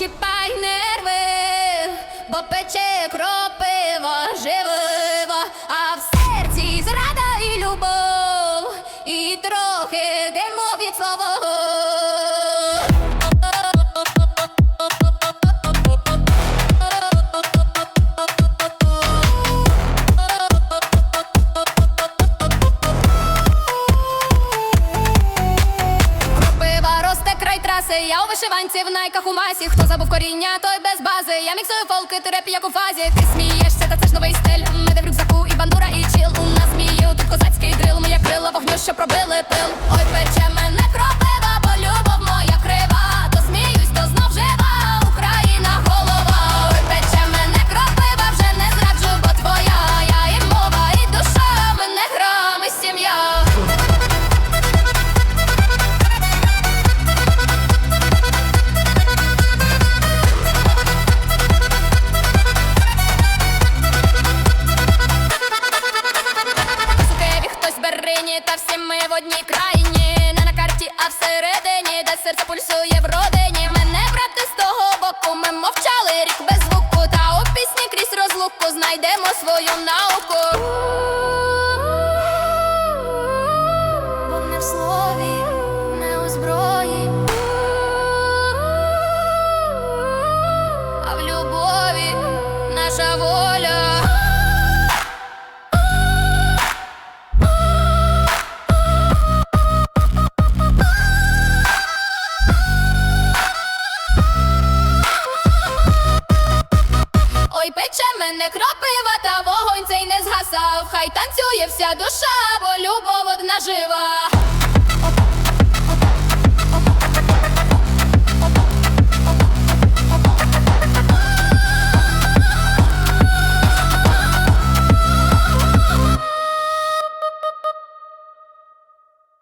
нерви, бо пече кропива живива, а в серці зрада і любов, і трохи демо від свого. Траси, я у вишиванці в найках у масі. Хто забув коріння, той без бази. Я міксую фолки, тереп, як у фазі. Ти смієшся, та це ж новий стиль. Мене в рюкзаку і бандура, і чіл. У нас мію, тут козацький дрил. Моя крила вогню, що пробили пил. Берині, та всі ми в одній країні. Не на карті, а всередині, де серце пульсує в родині. Мене брати з того боку, ми мовчали рік без звуку. Та у пісні крізь розлуку знайдемо свою науку. Бо а в любові наша воля. Мене кропива, та вогонь цей не згасав. Хай танцює вся душа, бо любов одна жива.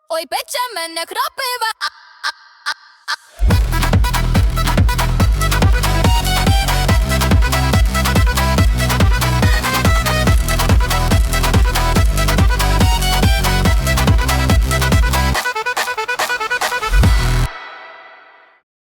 Ой, пече мене кропива.